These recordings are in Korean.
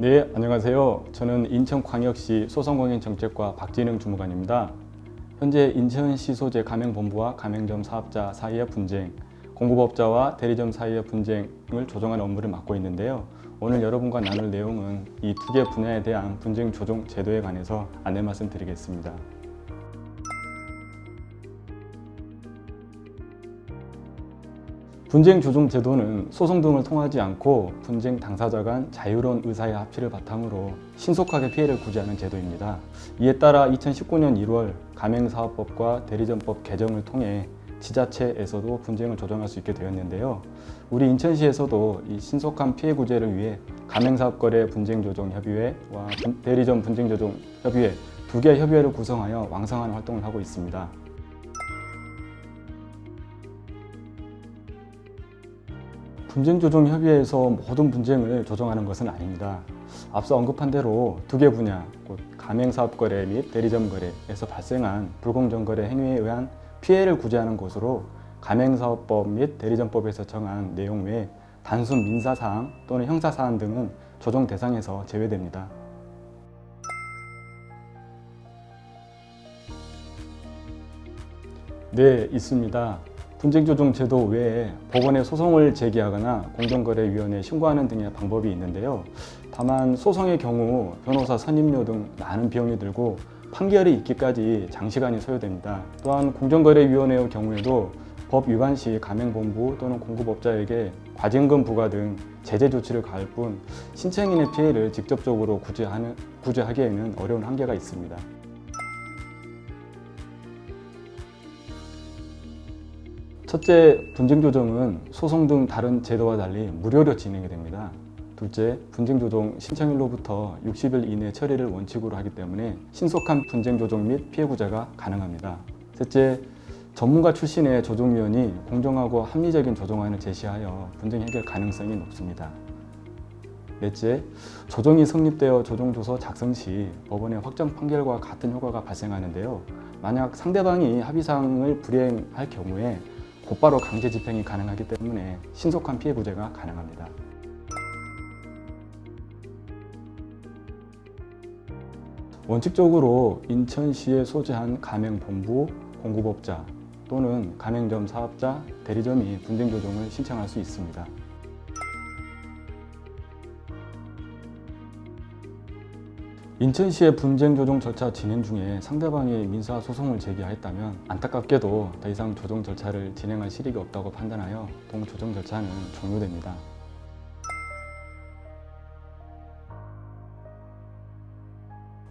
네, 안녕하세요. 저는 인천광역시 소상공인정책과 박진흥 주무관입니다. 현재 인천시 소재 가맹본부와 가맹점 사업자 사이의 분쟁, 공급업자와 대리점 사이의 분쟁을 조정하는 업무를 맡고 있는데요. 오늘 여러분과 나눌 내용은 이 두 개 분야에 대한 분쟁 조정 제도에 관해서 안내 말씀드리겠습니다. 분쟁 조정 제도는 소송 등을 통하지 않고 분쟁 당사자 간 자유로운 의사의 합의를 바탕으로 신속하게 피해를 구제하는 제도입니다. 이에 따라 2019년 1월 가맹사업법과 대리점법 개정을 통해 지자체에서도 분쟁을 조정할 수 있게 되었는데요. 우리 인천시에서도 이 신속한 피해 구제를 위해 가맹사업거래 분쟁조정협의회와 분- 대리점 분쟁조정협의회 두 개의 협의회를 구성하여 왕성한 활동을 하고 있습니다. 분쟁 조정 협의회에서 모든 분쟁을 조정하는 것은 아닙니다. 앞서 언급한 대로 두 개 분야, 곧 가맹사업 거래 및 대리점 거래에서 발생한 불공정 거래 행위에 의한 피해를 구제하는 것으로 가맹사업법 및 대리점법에서 정한 내용 외 단순 민사사항 또는 형사사항 등은 조정 대상에서 제외됩니다. 네, 있습니다. 분쟁조정 제도 외에 법원에 소송을 제기하거나 공정거래위원회에 신고하는 등의 방법이 있는데요. 다만 소송의 경우 변호사 선임료 등 많은 비용이 들고 판결이 있기까지 장시간이 소요됩니다. 또한 공정거래위원회의 경우에도 법 위반 시 가맹본부 또는 공급업자에게 과징금 부과 등 제재 조치를 가할 뿐 신청인의 피해를 직접적으로 구제하는, 구제하기에는 어려운 한계가 있습니다. 첫째, 분쟁 조정은 소송 등 다른 제도와 달리 무료로 진행이 됩니다. 둘째, 분쟁 조정 신청일로부터 60일 이내 처리를 원칙으로 하기 때문에 신속한 분쟁 조정 및 피해 구제가 가능합니다. 셋째, 전문가 출신의 조정위원이 공정하고 합리적인 조정안을 제시하여 분쟁 해결 가능성이 높습니다. 넷째, 조정이 성립되어 조정조서 작성 시 법원의 확정 판결과 같은 효과가 발생하는데요. 만약 상대방이 합의사항을 불이행할 경우에 곧바로 강제 집행이 가능하기 때문에 신속한 피해 구제가 가능합니다. 원칙적으로 인천시에 소재한 가맹본부, 공급업자 또는 가맹점 사업자, 대리점이 분쟁 조정을 신청할 수 있습니다. 인천시의 분쟁 조정 절차 진행 중에 상대방이 민사 소송을 제기하였다면 안타깝게도 더 이상 조정 절차를 진행할 실익이 없다고 판단하여 동 조정 절차는 종료됩니다.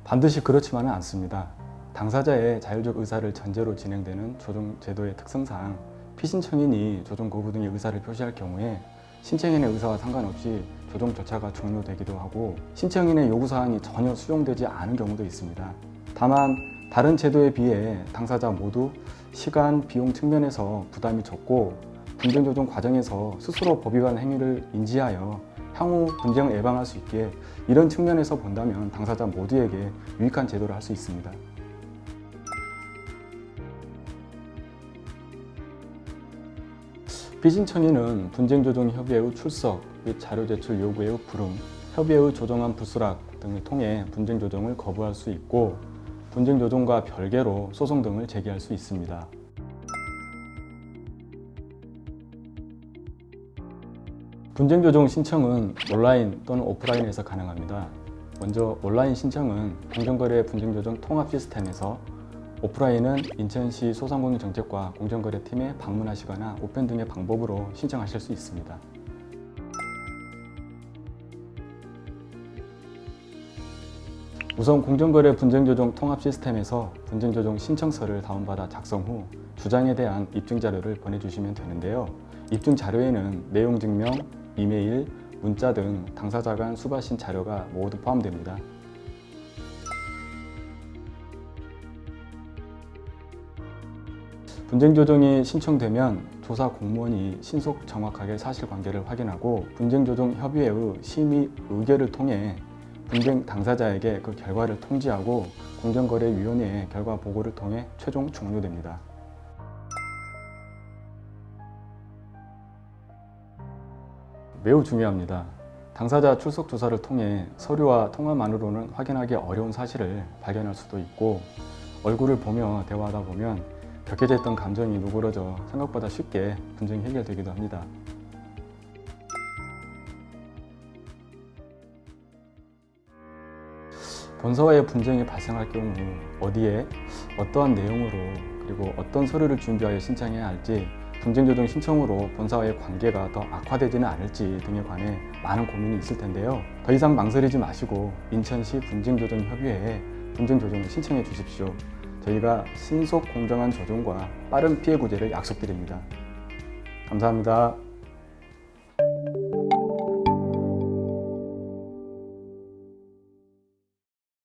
반드시 그렇지만은 않습니다. 당사자의 자율적 의사를 전제로 진행되는 조정 제도의 특성상 피신청인이 조정 거부 등의 의사를 표시할 경우에 신청인의 의사와 상관없이 조정 절차가 종료되기도 하고 신청인의 요구사항이 전혀 수용되지 않은 경우도 있습니다. 다만 다른 제도에 비해 당사자 모두 시간, 비용 측면에서 부담이 적고 분쟁 조정 과정에서 스스로 법 위반 행위를 인지하여 향후 분쟁을 예방할 수 있게 이런 측면에서 본다면 당사자 모두에게 유익한 제도를 할 수 있습니다. 피신청인은 분쟁조정협의회의 출석 및 자료 제출 요구의 불응, 협의회의 조정안 부수락 등을 통해 분쟁조정을 거부할 수 있고 분쟁조정과 별개로 소송 등을 제기할 수 있습니다. 분쟁조정 신청은 온라인 또는 오프라인에서 가능합니다. 먼저 온라인 신청은 공정거래 분쟁조정 통합 시스템에서 오프라인은 인천시 소상공인정책과 공정거래팀에 방문하시거나 우편 등의 방법으로 신청하실 수 있습니다. 우선 공정거래 분쟁조정 통합 시스템에서 분쟁조정 신청서를 다운받아 작성 후 주장에 대한 입증 자료를 보내주시면 되는데요. 입증 자료에는 내용 증명, 이메일, 문자 등 당사자 간 수바신 자료가 모두 포함됩니다. 분쟁 조정이 신청되면 조사 공무원이 신속 정확하게 사실관계를 확인하고 분쟁 조정 협의회의 심의 의결을 통해 분쟁 당사자에게 그 결과를 통지하고 공정거래위원회의 결과 보고를 통해 최종 종료됩니다. 매우 중요합니다. 당사자 출석 조사를 통해 서류와 통화만으로는 확인하기 어려운 사실을 발견할 수도 있고 얼굴을 보며 대화하다 보면 격해져 있던 감정이 누그러져 생각보다 쉽게 분쟁이 해결되기도 합니다. 본사와의 분쟁이 발생할 경우 어디에 어떠한 내용으로 그리고 어떤 서류를 준비하여 신청해야 할지 분쟁조정 신청으로 본사와의 관계가 더 악화되지는 않을지 등에 관해 많은 고민이 있을 텐데요. 더 이상 망설이지 마시고 인천시 분쟁조정협의회에 분쟁조정을 신청해 주십시오. 저희가 신속 공정한 조정과 빠른 피해 구제를 약속드립니다. 감사합니다.